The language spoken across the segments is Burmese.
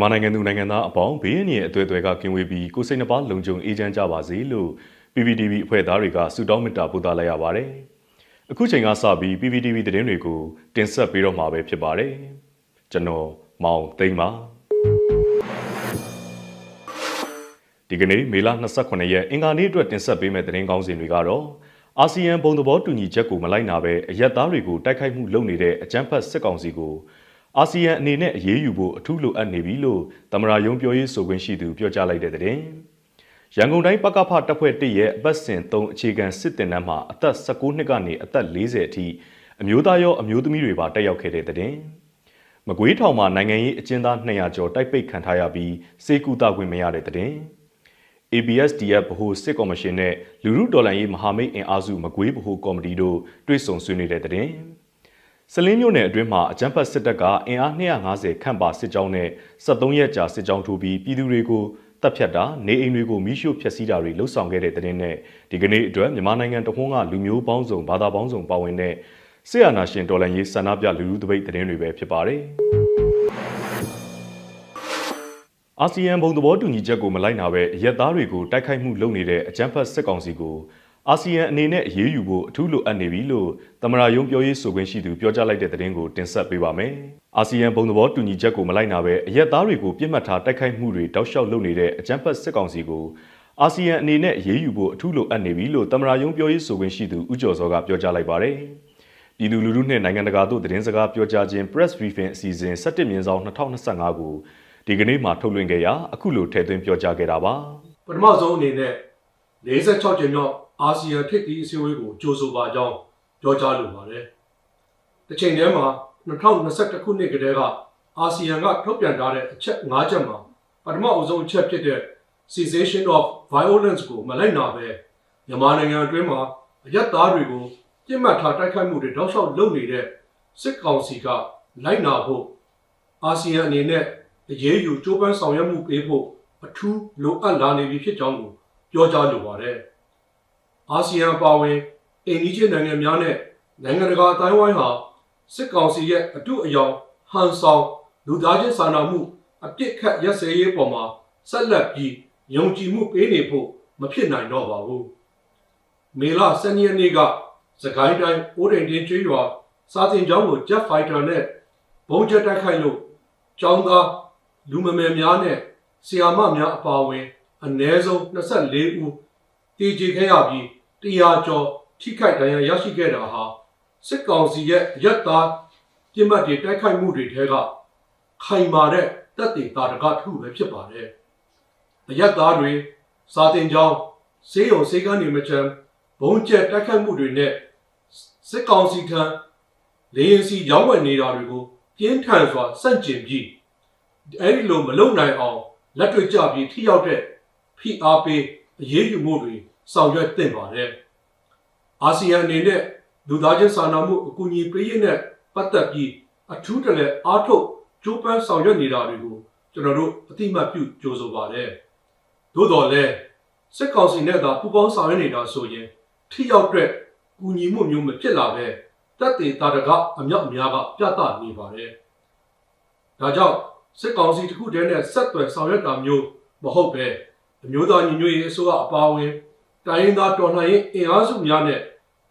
မြန်မာနိုင်ငံသူနိုင်ငံသားအပေါင်းဘေးအန္တရာယ်အသွယ်အသွယ်ကကင်းဝေးပြီးကိုယ်စိတ်နှပါလုံခြုံအေးချမ်းကြပါစေလို့ PPTV အဖွဲ့သားတွေကဆုတောင်းမေတ္တာပို့သလိုက်ရပါတယ်။အခုချိန်ကစပြီး PPTV သတင်းတွေကိုတင်ဆက်ပေးတော့မှာပဲဖြစ်ပါတယ်။ကျွန်တော်မောင်သိန်းပါဒီကနေ့မေလ28ရက်အင်္ဂါနေ့အတွက်တင်ဆက်ပေးမယ့်သတင်းကောင်းစီတွေကတော့အာဆီယံဘုံသဘောတူညီချက်ကိုမလိုက်နာဘဲအရက်သားတွေကိုတိုက်ခိုက်မှုလုပ်နေတဲ့အကြမ်းဖက်စစ်ကောင်စီကို အာဆီယံအနေနဲ့အရေးယူဖို့အထူးလိုအပ်နေပြီလို့သမရာယုံပြောရေးဆိုခွင့်ရှိသူပြောကြားလိုက်တဲ့တဲ့ရန်ကုန်တိုင်းပကဖတပ်ဖွဲ့တရဲ့အပတ်စဉ်3အခြေခံစစ်တင်တန်းမှာအသက်16နှစ်ကနေအသက်40အထိအမျိုးသားရောအမျိုးသမီးတွေပါတက်ရောက်ခဲ့တဲ့တဲ့မကွေးထောင်မှာနိုင်ငံရေးအကျဉ်းသား200ကျော်တိုက်ပိတ်ခံထားရပြီးစေကူတာခွင့်မရတဲ့တဲ့ ABSDF ဗဟိုစစ်ကော်မရှင်နဲ့လူမှုတော်လှန်ရေးမဟာမိတ်အင်အားစုမကွေးဗဟိုကော်မတီတို့တွေ့ဆုံဆွေးနွေးတဲ့တဲ့ စလင်းမြို့နယ်အတွင်းမှာအကြမ်းဖက်စစ်တပ်ကအင်အား250ခန့်ပါစစ်ကြောင်းနဲ့73ရက်ကြာစစ်ကြောင်းထိုးပြီးပြည်သူတွေကိုတပ်ဖြတ်တာနေအိမ်တွေကိုမိရှို့ဖျက်ဆီးတာတွေလှုပ်ဆောင်ခဲ့တဲ့တဲ့နဲ့ဒီကနေ့အတွက်မြန်မာနိုင်ငံတခွန်းကလူမျိုးပေါင်းစုံဘာသာပေါင်းစုံပါဝင်တဲ့ဆီယနာရှင်တော်လှန်ရေးဆန္ဒပြလူလူတပိတ်တဲ့တွေပဲဖြစ်ပါတယ်အာဆီယံဘုံသဘောတူညီချက်ကိုမလိုက်နာဘဲအရက်သားတွေကိုတိုက်ခိုက်မှုလုပ်နေတဲ့အကြမ်းဖက်စစ်ကောင်စီကို အာဆီယံအနေနဲ့အရေးယူဖို့အထူးလိုအပ်နေပြီလို့သမရာယုံပြောရေးဆိုခွင့်ရှိသူပြောကြားလိုက်တဲ့သတင်းကိုတင်ဆက်ပေးပါမယ်။အာဆီယံဘုံသဘောတူညီချက်ကိုမလိုက်နာဘဲအရက်သားတွေကိုပြစ်မှတ်ထားတိုက်ခိုက်မှုတွေတောက်လျှောက်လုပ်နေတဲ့အကြမ်းဖက်စစ်ကောင်စီကိုအာဆီယံအနေနဲ့အရေးယူဖို့အထူးလိုအပ်နေပြီလို့သမရာယုံပြောရေးဆိုခွင့်ရှိသူဦးကျော်စောကပြောကြားလိုက်ပါတယ်။ပြည်သူလူထုနဲ့နိုင်ငံတကာတို့သတင်းစကားပြောကြားခြင်း press briefing အစီအစဉ်17မြင်းဆောင်2025ကိုဒီကနေ့မှထုတ်လွှင့်ခဲ့ရာအခုလိုထည့်သွင်းပြောကြားခဲ့တာပါပထမဆုံးအနေနဲ့46ကျင်းမြောက် အာဆီယံထိပ်သီးအစည်းအဝေးကိုကြိုဆိုပါကြောင်းပြောကြားလိုပါတယ်။တစ်ချိန်တည်းမှာ2021ခုနှစ်ကတည်းကအာဆီယံကထုတ်ပြန်ထားတဲ့အချက်၅ချက်မှာပထမအဆုံးအချက်ဖြစ်တဲ့ cessation of violence ကိုမလိုက်နာပဲမြန်မာနိုင်ငံအတွင်းမှာအယက်သားတွေကိုပြစ်မှတ်ထားတိုက်ခိုက်မှုတွေတောက်လျှောက်လုပ်နေတဲ့စစ်ကောင်စီကလိုက်နာဖို့အာဆီယံအနေနဲ့အရေးယူကြိုးပမ်းဆောင်ရွက်မှုပေးဖို့အထူးလိုအပ်လာနေပြီဖြစ်ကြောင်းကိုပြောကြားလိုပါတယ်။ အာဆီယံပါဝင်အိန္ဒိယနိုင်ငံများနဲ့နိုင်ငံတကာအတိုင်းဝိုင်းဟာစစ်ကောင်စီရဲ့အတုအယောင်ဟန်ဆောင်လူသားချင်းစာနာမှုအပြစ်ခတ်ရက်စဲရေးပေါ်မှာဆက်လက်ပြီးယုံကြည်မှုပေးနေဖို့မဖြစ်နိုင်တော့ပါဘူး။မေလ12ရက်နေ့ကစကိုင်းတိုင်းအိုးဒိန်တင်းကျွော်စာတင်ကျောင်းကို Jet Fighter နဲ့ဘုံချက်တိုက်ခိုက်လို့ကျောင်းသားလူမမယ်များနဲ့ဆီယာမများအပါအဝင်အ ਨੇ ဆုံး24ဦးတည်ကြခဲ့ရပြီး တရားကျော်ထိခိုက်ဒဏ်ရာရရှိခဲ့တာဟာစစ်ကောင်စီရဲ့ရက်သားပြစ်မှတ်တွေတိုက်ခိုက်မှုတွေထဲကခိုင်မာတဲ့တပ်တွေတာတကတစ်ခုပဲဖြစ်ပါတယ်။အရက်သားတွေစာတင်ကြောင်းစေယုံစေကန်းနေမချမ်းဘုံကျက်တိုက်ခိုက်မှုတွေနဲ့စစ်ကောင်စီထံလေရင်စီရောင်းဝယ်နေတာတွေကိုပြင်းထန်စွာစန့်ကျင်ပြီးအဲ့ဒီလိုမလုံနိုင်အောင်လက်တွေ့ကြပြီးထိရောက်တဲ့ဖိအားပေးအရေးယူမှုတွေ ဆောင်ရွက်သင့်ပါတယ်။အာဆီယံအနေနဲ့လူသားချင်းစာနာမှုအကူအညီပေးရေးနဲ့ပတ်သက်ပြီးအထူးတလဲအားထုတ်ကြိုးပမ်းဆောင်ရွက်နေတာတွေကိုကျွန်တော်တို့အတိမတ်ပြုကြိုးဆိုပါတယ်။သို့တော်လည်းစစ်ကောင်စီနဲ့သာပူးပေါင်းဆောင်ရွက်နေတာဆိုရင်ထိရောက်တဲ့ကူညီမှုမျိုးမဖြစ်လာပဲတပ်တေတာတကအမြောက်အများကပြသနေပါတယ်။ဒါကြောင့်စစ်ကောင်စီတစ်ခုတည်းနဲ့ဆက်သွယ်ဆောင်ရွက်တာမျိုးမဟုတ်ပဲအမျိုးသားညီညွတ်ရေးအစိုးရအပါအဝင် တိုင်းရင်းသားတော်လှန်ရေးအင်အားစုများနဲ့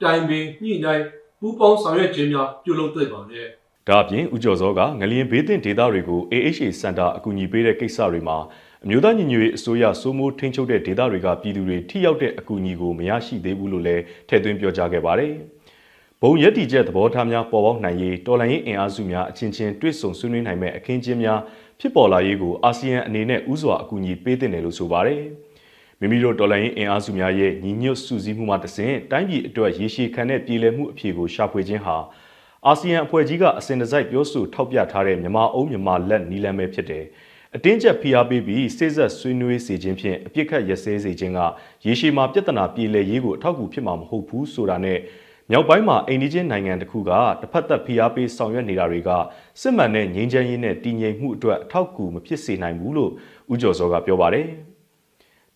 တိုင်ပင်ညှိနှိုင်းပူးပေါင်းဆောင်ရွက်ခြင်းများပြုလုပ်သင့်ပါတယ်။ဒါအပြင်ဦးကျော်စောကငလျင်ဘေးသင့်ဒေသတွေကို AHA စင်တာအကူအညီပေးတဲ့ကိစ္စတွေမှာအမျိုးသားညီညွတ်ရေးအစိုးရစိုးမိုးထိန်းချုပ်တဲ့ဒေသတွေကပြည်သူတွေထိရောက်တဲ့အကူအညီကိုမရရှိသေးဘူးလို့လည်းထည့်သွင်းပြောကြားခဲ့ပါတယ်။ဘုံရက်တီချက်သဘောထားများပေါ်ပေါက်နိုင်ရေးတော်လှန်ရေးအင်အားစုများအချင်းချင်းတွေ့ဆုံဆွေးနွေးနိုင်မဲ့အခင်းကျင်းများဖြစ်ပေါ်လာရေးကိုအာဆီယံအနေနဲ့ဥစွာအကူအညီပေးတဲ့တယ်လို့ဆိုပါတယ်။ မိမိတို့တော်လှန်ရေးအင်အားစုများရဲ့ညီညွတ်စုစည်းမှုမှတဆင့်တိုင်းပြည်အတွက်ရေရှည်ခံတဲ့ပြည်လည်မှုအဖြေကိုရှာဖွေခြင်းဟာအာဆီယံအဖွဲ့ကြီးကအစဉ်တစိုက်ပြောဆိုထောက်ပြထားတဲ့မြန်မာအုံးမြန်မာလက်နီလမ်းပဲဖြစ်တယ်။အတင်းကျပ်ဖိအားပေးပြီးစိစက်ဆွေးနွေးစေခြင်းဖြင့်အပြစ်ခတ်ရစဲစေခြင်းကရေရှည်မှာပြဿနာပြည်လည်ရေးကိုအထောက်အကူဖြစ်မှာမဟုတ်ဘူးဆိုတာနဲ့မြောက်ပိုင်းမှာအိန္ဒိချင်းနိုင်ငံတစ်ခုကတစ်ဖက်သက်ဖိအားပေးဆောင်ရွက်နေတာတွေကစစ်မှန်တဲ့ငြိမ်းချမ်းရေးနဲ့တည်ငြိမ်မှုအတွက်အထောက်အကူမဖြစ်စေနိုင်ဘူးလို့ဦးကျော်စောကပြောပါတယ်။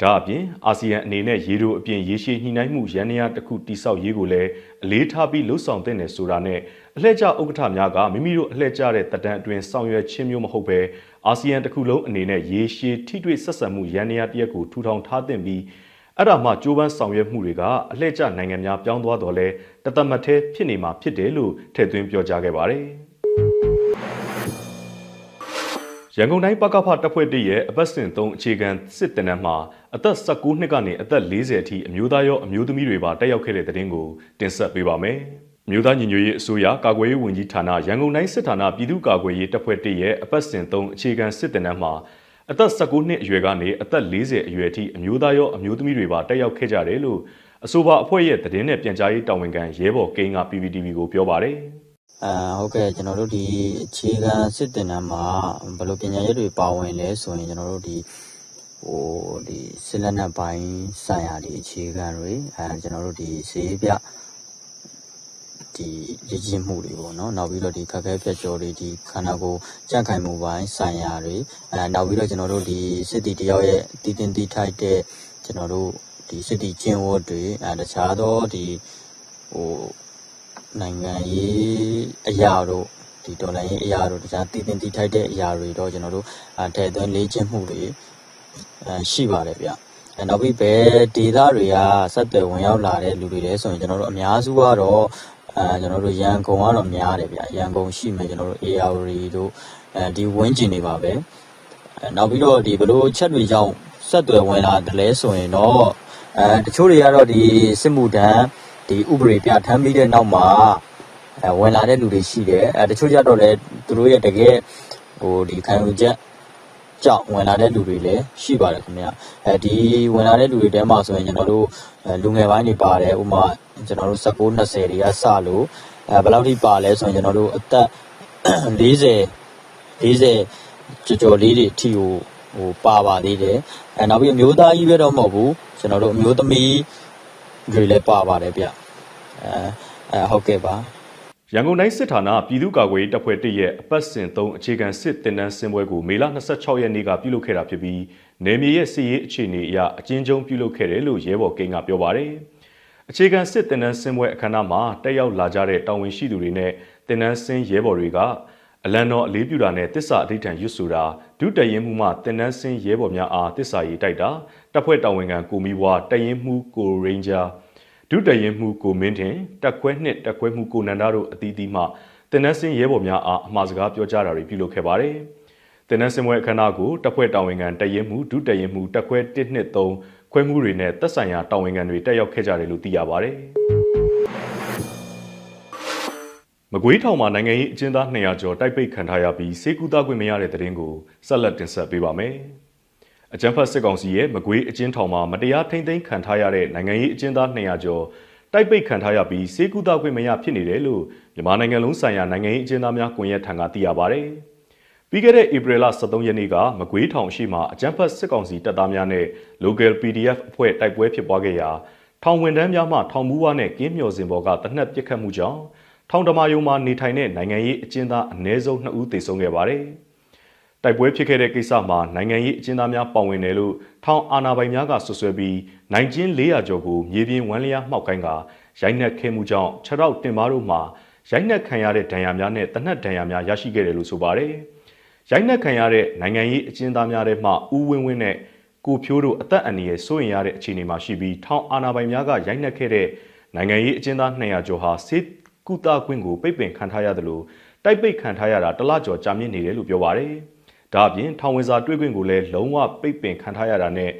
ဒါဒါအပြင်အာဆီယံအနေနဲ့ရေတိုအပြင်ရေရှည်ညှိနှိုင်းမှုရန်ရာတစ်ခုတိစောက်ရေးကိုလည်းအလေးထားပြီးလှုပ်ဆောင်တဲ့နယ်ဆိုတာနဲ့အလှည့်ကျဥက္ကဋ္ဌများကမိမိတို့အလှည့်ကျတဲ့တဒံအတွင်းဆောင်ရွက်ခြင်းမျိုးမဟုတ်ပဲအာဆီယံတစ်ခုလုံးအနေနဲ့ရေရှည်ထိတွေ့ဆက်ဆံမှုရန်ရာတစ်ရက်ကိုထူထောင်ထားသင့်ပြီးအဲ့ဒါမှကြိုးပမ်းဆောင်ရွက်မှုတွေကအလှည့်ကျနိုင်ငံများပြောင်းသွားတော့လဲတသက်မထဲဖြစ်နေမှာဖြစ်တယ်လို့ထည့်သွင်းပြောကြားခဲ့ပါတယ်။ ရန်ကုန်တိုင်းပကဖတပ်ဖွဲ့တရဲ့အပတ်စဉ်3အခြေခံစစ်တနန်းမှာအသက်19နှစ်ကနေအသက်40အထိအမျိုးသားရောအမျိုးသမီးတွေပါတက်ရောက်ခဲ့တဲ့တဲ့တင်ကိုတင်ဆက်ပေးပါမယ်။မြို့သားညီညွတ်ရေးအစိုးရကာကွယ်ရေးဝန်ကြီးဌာနရန်ကုန်တိုင်းစစ်ဌာနပြည်သူ့ကာကွယ်ရေးတပ်ဖွဲ့တရဲ့အပတ်စဉ်3အခြေခံစစ်တနန်းမှာအသက်19နှစ်အရွယ်ကနေအသက်40အရွယ်အထိအမျိုးသားရောအမျိုးသမီးတွေပါတက်ရောက်ခဲ့ကြတယ်လို့အဆိုပါအဖွဲ့ရဲ့သတင်းနဲ့ပြန်ကြားရေးတာဝန်ခံရဲဘော်ကိန်းက PPTV ကိုပြောပါတယ်။ အာဟုတ်ကဲ့ကျွန်တော်တို့ဒီအခြေခံစစ်တင်တန်းမှာဘယ်လိုပညာရေးတွေပါဝင်လဲဆိုရင်ကျွန်တော်တို့ဒီဟိုဒီစစ်လက်နက်ပိုင်းဆိုင်ရာဒီအခြေခံတွေအဲကျွန်တော်တို့ဒီစေးပြဒီရည်ရည်မှုတွေပေါ့နော်နောက်ပြီးတော့ဒီခက်ခဲပြတ်ကျော်တွေဒီခန္ဓာကိုယ်ကြန့်ခိုင်မှုပိုင်းဆိုင်ရာတွေအဲနောက်ပြီးတော့ကျွန်တော်တို့ဒီစစ်တီတယောက်ရဲ့တည်တင်တည်ထိုက်တဲ့ကျွန်တော်တို့ဒီစစ်တီကျင့်ဝတ်တွေအဲတခြားသောဒီဟို နိုင်ငံရေးအရာတို့ဒီဒေါ်လာရေးအရာတို့တခြားတည်တင်တည်ထိုက်တဲ့အရာတွေတော့ကျွန်တော်တို့အဲထည့်သွင်းလေ့ကျင့်မှုတွေအဲရှိပါတယ်ဗျအဲနောက်ပြီးဘယ်ဒေသတွေကဆက်သွယ်ဝင်ရောက်လာတဲ့လူတွေလဲဆိုရင်ကျွန်တော်တို့အများစုကတော့အဲကျွန်တော်တို့ရန်ကုန်ကတော့များတယ်ဗျရန်ကုန်ရှိမယ်ကျွန်တော်တို့ AR တို့အဲဒီဝင်းကျင်တွေပါပဲအဲနောက်ပြီးတော့ဒီဘလို့ချက်တွေကြောင့်ဆက်သွယ်ဝင်လာတယ်လဲဆိုရင်တော့အဲတချို့တွေကတော့ဒီစစ်မှုထမ်း ဒီဥပဒေပြဋ္ဌာန်းပြီးတဲ့နောက်မှာအဲဝင်လာတဲ့လူတွေရှိတယ်အဲတချို့ကြတော့လည်းသူတို့ရဲ့တကယ်ဟိုဒီခံယူချက်ကြောင့်ဝင်လာတဲ့လူတွေလည်းရှိပါတယ်ခင်ဗျအဲဒီဝင်လာတဲ့လူတွေတဲမှာဆိုရင်ကျွန်တော်တို့အဲလူငယ်ပိုင်းတွေပါတယ်ဥပမာကျွန်တော်တို့19 20တွေကစလို့အဲဘယ်လောက်ထိပါလဲဆိုရင်ကျွန်တော်တို့အသက်40 40ကြော်ကြော်လေးတွေအထိကိုဟိုပါပါသေးတယ်အဲနောက်ပြီးအမျိုးသားကြီးပဲတော့မဟုတ်ဘူးကျွန်တော်တို့အမျိုးသမီး တွေလည်းပါပါတယ်ဗျအဲအဲဟုတ်ကဲ့ပါရန်ကုန်တိုင်းစစ်ဌာနပြည်သူ့ကာကွယ်ရေးတပ်ဖွဲ့တရဲ့အပတ်စဉ်3အခြေခံစစ်တင်နန်းစင်ပွဲကိုမေလ26ရက်နေ့ကပြုလုပ်ခဲ့တာဖြစ်ပြီးနယ်မြေရဲ့စစ်ရေးအခြေအနေအရအကျဉ်းချုပ်ပြုလုပ်ခဲ့တယ်လို့ရဲဘော်ကိန်းကပြောပါတယ်။အခြေခံစစ်တင်နန်းစင်ပွဲအခမ်းအနားမှာတက်ရောက်လာကြတဲ့တာဝန်ရှိသူတွေနဲ့တင်နန်းစင်ရဲဘော်တွေကအလံတော်အလေးပြုတာနဲ့တစ္ဆာအဋ္ဌံရွတ်ဆိုတာဒုတရင်မှုမှတင်နန်းစင်ရဲဘော်များအားတစ္ဆာရေးတိုက်တာ တပ်ဖွဲ့တာဝန်ခံကိုမီဘွားတရင်မှုကိုရိန်ဂျာဒုတရင်မှုကိုမင်းထင်တက်ခွဲနှစ်တက်ခွဲမှုကိုနန္ဒတို့အသီးသီးမှတင်နန်းစင်ရဲဘော်များအားအမှားစကားပြောကြားတာတွေပြုလုပ်ခဲ့ပါတယ်။တင်နန်းစင်ပွဲအခမ်းအနားကိုတပ်ဖွဲ့တာဝန်ခံတရင်မှုဒုတရင်မှုတက်ခွဲ1နှစ်3ခွဲမှုတွေနဲ့သက်ဆိုင်ရာတာဝန်ခံတွေတက်ရောက်ခဲ့ကြတယ်လို့သိရပါတယ်။မကွေးထောင်မှာနိုင်ငံရေးအကျဉ်းသား200ကျော်တိုက်ပိတ်ခံထားရပြီးစေကူသားခွင့်မရတဲ့တဲ့တင်ကိုဆက်လက်တင်ဆက်ပေးပါမယ်။ အကြံဖတ်စစ်ကောင်စီရဲ့မကွေးအကျဉ်းထောင်မှာမတရားထိမ့်သိမ်းခံထားရတဲ့နိုင်ငံရေးအကျဉ်းသား200ကျော်တိုက်ပိတ်ခံထားရပြီးစေကူသားခွင့်မရဖြစ်နေတယ်လို့မြန်မာနိုင်ငံလုံးဆိုင်ရာနိုင်ငံရေးအကျဉ်းသားများကွန်ရက်ထံကသိရပါဗျ။ပြီးခဲ့တဲ့ဧပြီလ23ရက်နေ့ကမကွေးထောင်ရှိမှာအကြံဖတ်စစ်ကောင်စီတပ်သားများနဲ့ local PDF အဖွဲ့တိုက်ပွဲဖြစ်ပွားခဲ့ရာထောင်ဝန်ထမ်းများမှထောင်မူဝါနဲ့ကင်းမျော်စင်ပေါ်ကတနက်ပစ်ခတ်မှုကြောင့်ထောင်တမာယုံမှာနေထိုင်တဲ့နိုင်ငံရေးအကျဉ်းသားအ ਨੇ ဆုံး2ဦးသေဆုံးခဲ့ပါတယ်။ တိုက်ပွဲဖြစ်ခဲ့တဲ့ကိစ္စမှာနိုင်ငံရေးအကျဉ်းသားများပါဝင်တယ်လို့ထောင်အာဏာပိုင်များကဆွဆွဲပြီးနိုင်ကျင်း400ကျော်ကိုမြေပြင်ဝမ်းလျားမှောက်ကိုင်းကရိုက်နှက်ခဲ့မှုကြောင့်ခြေထောက်တင်မားတို့မှာရိုက်နှက်ခံရတဲ့ဒဏ်ရာများနဲ့တနက်ဒဏ်ရာများရရှိခဲ့တယ်လို့ဆိုပါတယ်။ရိုက်နှက်ခံရတဲ့နိုင်ငံရေးအကျဉ်းသားများထဲမှဦးဝင်းဝင်းနဲ့ကိုဖြိုးတို့အသက်အန္တရာယ်စိုးရင်ရတဲ့အခြေအနေမှာရှိပြီးထောင်အာဏာပိုင်များကရိုက်နှက်ခဲ့တဲ့နိုင်ငံရေးအကျဉ်းသား200ကျော်ဟာစေကုသခွင့်ကိုပိတ်ပင်ခံထားရတယ်လို့တိုက်ပိတ်ခံထားရတာတလကျော်ကြာမြင့်နေတယ်လို့ပြောပါရယ်။ ဒါအပြင်ထောင်ဝင်စာတွေ့ခွင့်ကိုလည်းလုံးဝပိတ်ပင်ခံထားရတာနဲ့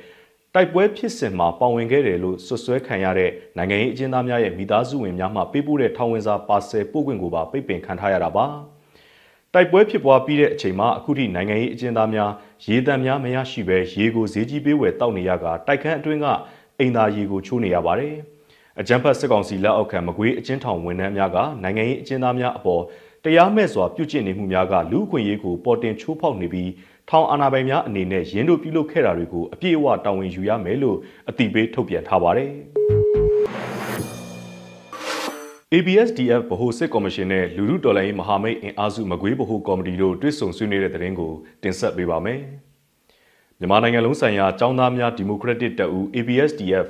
တိုက်ပွဲဖြစ်စဉ်မှာပါဝင်ခဲ့တယ်လို့ဆွဆွဲခံရတဲ့နိုင်ငံရေးအကျဉ်းသားများရဲ့မိသားစုဝင်များမှပေးပို့တဲ့ထောင်ဝင်စာပါဆယ်ပို့ခွင့်ကိုပါပိတ်ပင်ခံထားရတာပါ။တိုက်ပွဲဖြစ်ပွားပြီးတဲ့အချိန်မှာအခုထိနိုင်ငံရေးအကျဉ်းသားများရေတံများမရရှိဘဲရေကိုဈေးကြီးပေးဝယ်တောက်နေရကတိုက်ခန်းအတွင်းကအိမ်သာရေကိုချိုးနေရပါတယ်။အကြံဖတ်စစ်ကောင်စီလက်အောက်ခံမကွေးအကျဉ်းထောင်ဝန်ထမ်းများကနိုင်ငံရေးအကျဉ်းသားများအပေါ် တရားမဲ့စွာပြုကျင့်နေမှုများကလူ့အခွင့်အရေးကိုပေါ်တင်ချိုးဖောက်နေပြီးထောင်အာဏာပိုင်များအနေနဲ့ရင်းတို့ပြုလုပ်ခဲ့တာတွေကိုအပြည့်အဝတာဝန်ယူရမယ်လို့အတိပေးထုတ်ပြန်ထားပါတယ်။ ABSDF ဗဟိုစစ်ကော်မရှင်နဲ့လူလူတော်လိုင်းမဟာမိတ်အင်အားစုမကွေးဗဟိုကော်မတီတို့တွဲဆုံဆွေးနွေးတဲ့တဲ့ရင်ကိုတင်ဆက်ပေးပါမယ်။မြန်မာနိုင်ငံလုံးဆိုင်ရာចောင်းသားများဒီမိုကရက်တစ်တပ်ဦး ABSDF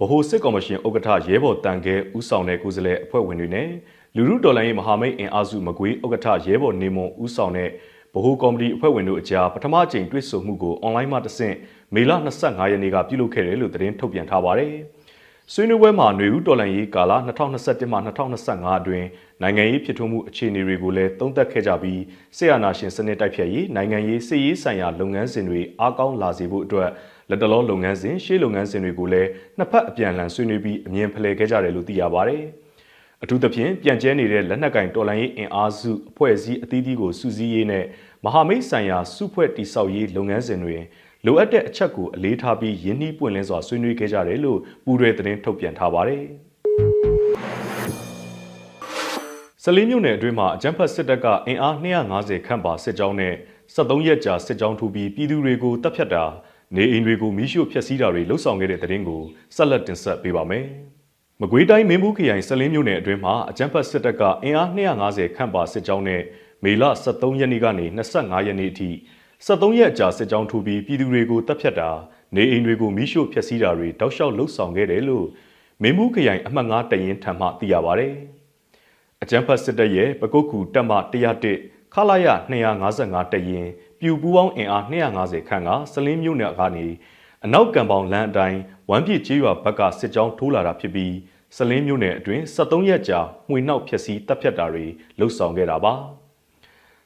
ဗဟိုစစ်ကော်မရှင်ဥက္ကဋ္ဌရဲဘော်တန်ခဲဦးဆောင်တဲ့ကိုယ်စားလှယ်အဖွဲ့ဝင်တွေနဲ့ လူမှုတော်လှန်ရေးမဟာမိတ်အင်အားစုမကွေးဥက္ကဋ္ဌရဲဘော်နေမွန်ဦးဆောင်တဲ့ဗဟိုကော်မတီအဖွဲ့ဝင်တို့အကြားပထမအကြိမ်တွေ့ဆုံမှုကိုအွန်လိုင်းမှာတဆင့်မေလ25ရက်နေ့ကပြုလုပ်ခဲ့တယ်လို့သတင်းထုတ်ပြန်ထားပါတယ်။ဆွေးနွေးပွဲမှာຫນွေဦးတော်လှန်ရေးကာလ2021မှ2025အတွင်းနိုင်ငံရေးဖြစ်ထွန်းမှုအခြေအနေတွေကိုလည်းသုံးသပ်ခဲ့ကြပြီးဆေးရနာရှင်စနစ်တိုက်ဖျက်ရေးနိုင်ငံရေးစစ်ရေးဆိုင်ရာလုပ်ငန်းစဉ်တွေအားကောင်းလာစေဖို့အတွက်လက်တလောလုပ်ငန်းစဉ်ရှေ့လုပ်ငန်းစဉ်တွေကိုလည်းနှစ်ဖက်အပြန်အလှန်ဆွေးနွေးပြီးအမြင်ဖလှယ်ခဲ့ကြတယ်လို့သိရပါတယ်။ အထူးသဖြင့်ပြန်ကျဲနေတဲ့လက်နက်ကင်တော်လှန်ရေးအင်အားစုအဖွဲ့အစည်းအသီးသီးကိုစုစည်းရေးနဲ့မဟာမိတ်ဆိုင်ရာစုဖွဲ့တိဆောက်ရေးလုပ်ငန်းစဉ်တွေလိုအပ်တဲ့အချက်ကိုအလေးထားပြီးရင်းနှီးပွင့်လင်းစွာဆွေးနွေးခဲ့ကြတယ်လို့ပူးရဲသတင်းထုတ်ပြန်ထားပါတယ်။ဆလင်းမြို့နယ်အတွင်းမှာအကြမ်းဖက်စစ်တပ်ကအင်အား250ခန့်ပါစစ်ကြောင်းနဲ့73ရက်ကြာစစ်ကြောင်းထူပြီးပြည်သူတွေကိုတပ်ဖြတ်တာနေအိမ်တွေကိုမိရှို့ဖျက်ဆီးတာတွေလှုပ်ဆောင်ခဲ့တဲ့တဲ့ရင်ကိုဆက်လက်တင်ဆက်ပေးပါမယ်။ မကွေးတိုင်းမင်းဘူးခရိုင်ဆလင်းမြို့နယ်အတွင်းမှာအကြမ်းဖက်စစ်တပ်ကအင်အား250ခန့်ပါစစ်ကြောင်းနဲ့မေလ23ရက်နေ့ကနေ25ရက်နေ့အထိ73ရက်ကြာစစ်ကြောင်းထူပြီးပြည်သူတွေကိုတပ်ဖြတ်တာနေအိမ်တွေကိုမိရှို့ဖျက်ဆီးတာတွေတောက်လျှောက်လှုပ်ဆောင်ခဲ့တယ်လို့မင်းဘူးခရိုင်အမှတ်9တရင်ထံမှသိရပါဗျ။အကြမ်းဖက်စစ်တပ်ရဲ့ပကုတ်ကူတပ်မ101ခလာရ255တရင်ပြူပူးပေါင်းအင်အား250ခန့်ကစလင်းမြို့နယ်ကနေ အနောက်ကံပေါင်လမ်းအတိုင်းဝမ်းပြည့်ကျေးရွာဘက်ကစစ်ကြောင်းထိုးလာတာဖြစ်ပြီးစလင်းမြို့နယ်အတွင်း73ရက်ကြာမှွေနှောက်ဖျက်ဆီးတပ်ဖြတ်တာတွေလှုပ်ဆောင်ခဲ့တာပါ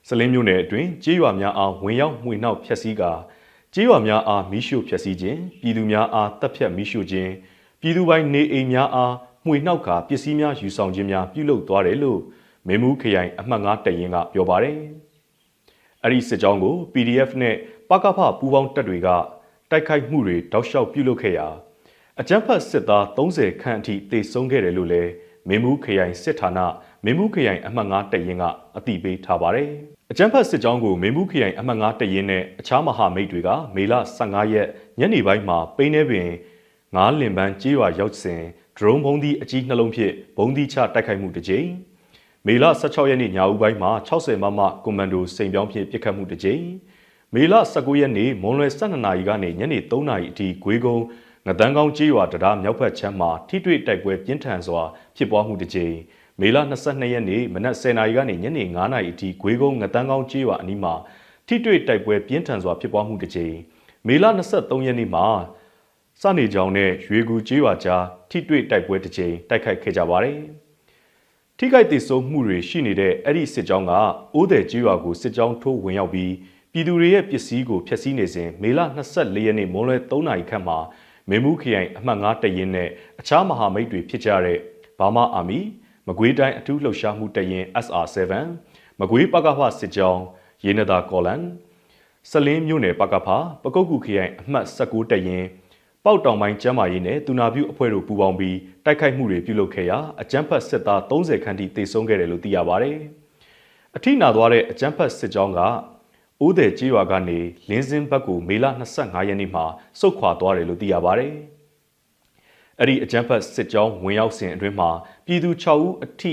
စလင်းမြို့နယ်အတွင်းကျေးရွာများအားဝင်ရောက်မှွေနှောက်ဖျက်ဆီးကာကျေးရွာများအားမိရှို့ဖျက်ဆီးခြင်းပြည်သူများအားတပ်ဖြတ်မိရှို့ခြင်းပြည်သူပိုင်းနေအိမ်များအားမှွေနှောက်ကာပစ္စည်းများယူဆောင်ခြင်းများပြုလုပ်သွားတယ်လို့မင်းမူခရိုင်အမှတ်9တရင်ကပြောပါတယ်အဲ့ဒီစစ်ကြောင်းကို PDF နဲ့ပကဖပူးပေါင်းတပ်တွေက တိုက်ခိုက်မှုတွေတောက်လျှောက်ပြုလုပ်ခဲ့ရာအကြမ်းဖက်စစ်သား30ခန့်အထိတေဆုံးခဲ့တယ်လို့လည်းမင်းမူခရိုင်စစ်ဌာနမင်းမူခရိုင်အမှတ်9တရင်ကအတိပေးထားပါတယ်။အကြမ်းဖက်စစ်ကြောင်းကိုမင်းမူခရိုင်အမှတ်9တရင်နဲ့အခြားမဟာမိတ်တွေကမေလ15ရက်ညနေပိုင်းမှာပိန်းနေပင်ငားလင်ပန်းကြေးရွာရောက်စဉ်ဒရုန်းဘုံးသီးအကြီးနှလုံးဖြင့်ဘုံးသီးချတိုက်ခိုက်မှုတစ်ကြိမ်မေလ16ရက်နေ့ညဦးပိုင်းမှာ60မမကွန်မန်ဒိုစိန်ပြောင်းဖြင့်ပစ်ခတ်မှုတစ်ကြိမ် မေလ19ရက်နေ့မွန်လွယ်12နာရီကနေညနေ3နာရီအထိဂွေးကုန်းငတန်းကောင်းကြေးရွာတရားမြောက်ဘက်ချမ်းမှာထိတွေ့တိုက်ပွဲပြင်းထန်စွာဖြစ်ပွားမှုတစ်ကြိမ်မေလ22ရက်နေ့မနက်10နာရီကနေညနေ9နာရီအထိဂွေးကုန်းငတန်းကောင်းကြေးရွာအနီးမှာထိတွေ့တိုက်ပွဲပြင်းထန်စွာဖြစ်ပွားမှုတစ်ကြိမ်မေလ23ရက်နေ့မှာစနေကြောင်နဲ့ရွေကူကြေးရွာကြားထိတွေ့တိုက်ပွဲတစ်ကြိမ်တိုက်ခိုက်ခဲ့ကြပါတယ်ထိခိုက်ဒေဆုံးမှုတွေရှိနေတဲ့အဲ့ဒီစစ်ကြောင်းကအိုးတယ်ကြေးရွာကိုစစ်ကြောင်းထိုးဝင်ရောက်ပြီး ပြည်သူတွေရဲ့ပစ္စည်းကိုဖျက်ဆီးနေစဉ်မေလ24ရက်နေ့မွန်းလွဲ3နာရီခန့်မှာမင်းမှုခရိုင်အမှတ်9တရင်နဲ့အခြားမဟာမိတ်တွေဖြစ်ကြတဲ့ဘာမာအာမီမကွေးတိုင်းအထူးလှုပ်ရှားမှုတရင် SR7 မကွေးပကဖစစ်ကြောင်းရေနတာကော်လန်စလင်းမြို့နယ်ပကဖပကုတ်ကူခရိုင်အမှတ်19တရင်ပေါက်တောင်ပိုင်းကျမ်းမာရေးနဲ့တူနာပြုအဖွဲ့တို့ပူးပေါင်းပြီးတိုက်ခိုက်မှုတွေပြုလုပ်ခဲ့ရာအကြမ်းဖက်စစ်သား30ခန်းထိတေဆုံးခဲ့တယ်လို့သိရပါဗျ။အထိနာသွားတဲ့အကြမ်းဖက်စစ်ကြောင်းက ဦးတဲ့ကြေးရွာကနေလင်းစင်းဘက်ကိုမေလ25ရက်နေ့မှာစုတ်ခွာသွားတယ်လို့သိရပါဗျ။အဲ့ဒီအကြမ်းဖက်စစ်ကြောင်းဝင်ရောက်စဉ်အတွင်းမှာပြည်သူ6ဦးအထိ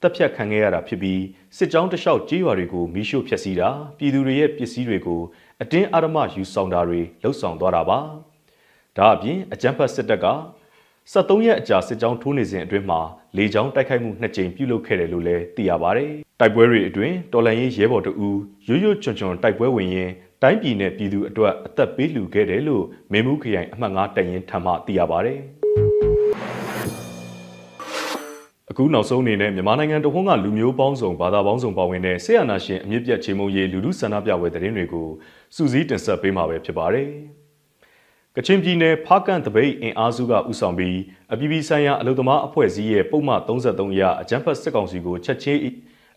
တပ်ဖြတ်ခံခဲ့ရတာဖြစ်ပြီးစစ်ကြောင်းတလျှောက်ကြေးရွာတွေကိုမိရှို့ဖျက်ဆီးတာပြည်သူတွေရဲ့ပစ္စည်းတွေကိုအတင်းအဓမ္မယူဆောင်တာတွေလှုပ်ဆောင်သွားတာပါ။ဒါအပြင်အကြမ်းဖက်စစ်တပ်က 73ရက်အကြာစစ်ကြောင်းထိုးနေစဉ်အတွင်းမှာလေကြောင်းတိုက်ခိုက်မှုနှစ်ကြိမ်ပြုလုပ်ခဲ့တယ်လို့လည်းသိရပါဗျ။တိုက်ပွဲတွေအတွင်းတော်လန်ရေးရဲဘော်တို့ဦးရွရွချွန်ချွန်တိုက်ပွဲဝင်ရင်တိုင်းပြည်နဲ့ပြည်သူအတွက်အသက်ပေးလှူခဲ့တယ်လို့မေမှုခရိုင်အမှတ်9တရင်ထံမှသိရပါဗျ။အခုနောက်ဆုံးအနေနဲ့မြန်မာနိုင်ငံတဝန်းကလူမျိုးပေါင်းစုံဘာသာပေါင်းစုံပါဝင်တဲ့ဆေးရနာရှင်အမြင့်ပြတ်ချေမှုရေးလူလူဆန္ဒပြပွဲသတင်းတွေကိုစူးစီးတင်ဆက်ပေးမှာပဲဖြစ်ပါတယ်။ ကချင်ပြည်နယ်ဖားကန်တပိတ်အင်အားစုကဥဆောင်ပြီးအပြည်ပြည်ဆိုင်ရာအလုံသမားအဖွဲ့အစည်းရဲ့ပုံမှန်33အရအကြမ်းဖက်စစ်ကောင်စီကိုချက်ချင်း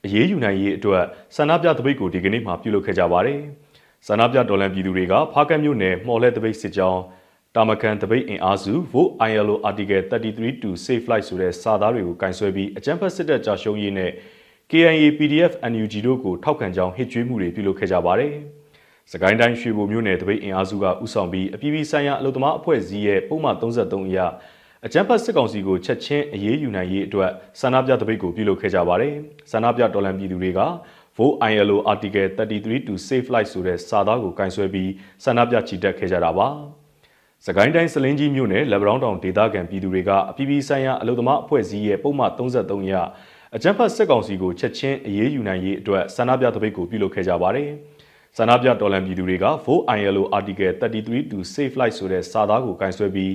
အရေးယူနိုင်ရေးအတွက်ဆန္ဒပြတပိတ်ကိုဒီကနေ့မှပြုလုပ်ခဲ့ကြပါတယ်။ဆန္ဒပြတော်လှန်ပြည်သူတွေကဖားကန်မြို့နယ်မှော်လဲတပိတ်စစ်ကြောင်းတာမကန်တပိတ်အင်အားစု Vote ILO Article 33 to Save Life ဆိုတဲ့စာသားတွေကိုကင်ဆွဲပြီးအကြမ်းဖက်စစ်တပ်ကြာရှုံးရေးနဲ့ KIA PDF NUG တို့ကိုထောက်ခံကြောင်းဟစ်ကြွေးမှုတွေပြုလုပ်ခဲ့ကြပါတယ်။ စကိုင်းတိုင်းရွှေဘိုမြို့နယ်တပိတ်အင်အားစုကဥဆောင်ပြီးအပြည်ပြည်ဆိုင်ရာအလုံသမားအဖွဲ့အစည်းရဲ့ပုံမှန်33အရအကြမ်းဖက်စစ်ကောင်စီကိုချက်ချင်းအရေးယူနိုင်ရေးအတွက်ဆန္ဒပြတပိတ်ကိုပြုလုပ်ခဲ့ကြပါတယ်။ဆန္ဒပြတော်လှန်ပြည်သူတွေက Vote ILO Article 33 to Save Life ဆိုတဲ့စာသားကိုကင်ဆယ်ပြီးဆန္ဒပြချီတက်ခဲ့ကြတာပါ။စကိုင်းတိုင်းစလင်းကြီးမြို့နယ်လက်ဗရောင်းတောင်ဒေသခံပြည်သူတွေကအပြည်ပြည်ဆိုင်ရာအလုံသမားအဖွဲ့အစည်းရဲ့ပုံမှန်33ရအကြမ်းဖက်စစ်ကောင်စီကိုချက်ချင်းအရေးယူနိုင်ရေးအတွက်ဆန္ဒပြတပိတ်ကိုပြုလုပ်ခဲ့ကြပါတယ်။ ဆန္ဒပြတော်လှန်ပြည်သူတွေက Vote ILO Article 33 to Save Life ဆိုတဲ့စာသားကိုကင်ဆယ်ပြီး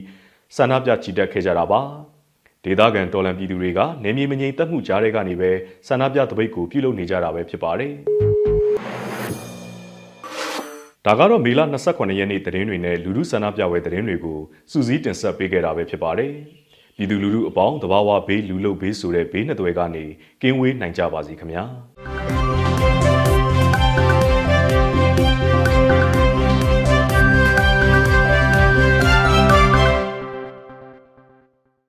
ဆန္ဒပြချီတက်ခဲ့ကြတာပါ။ဒေသခံတော်လှန်ပြည်သူတွေကနေမြေမငိမ်တက်မှုကြားတွေကနေပဲဆန္ဒပြတပိတ်ကိုပြုလုပ်နေကြတာပဲဖြစ်ပါတယ်။ဒါကတော့မေလ28ရက်နေ့သတင်းတွေနဲ့လူလူဆန္ဒပြပွဲသတင်းတွေကိုစူးစီးတင်ဆက်ပေးခဲ့တာပဲဖြစ်ပါတယ်။ပြည်သူလူထုအပေါင်းတဘာဝဘေးလူလုဘေးဆိုတဲ့ဘေးနှစ်သွဲကနေကင်းဝေးနိုင်ကြပါစေခင်ဗျာ။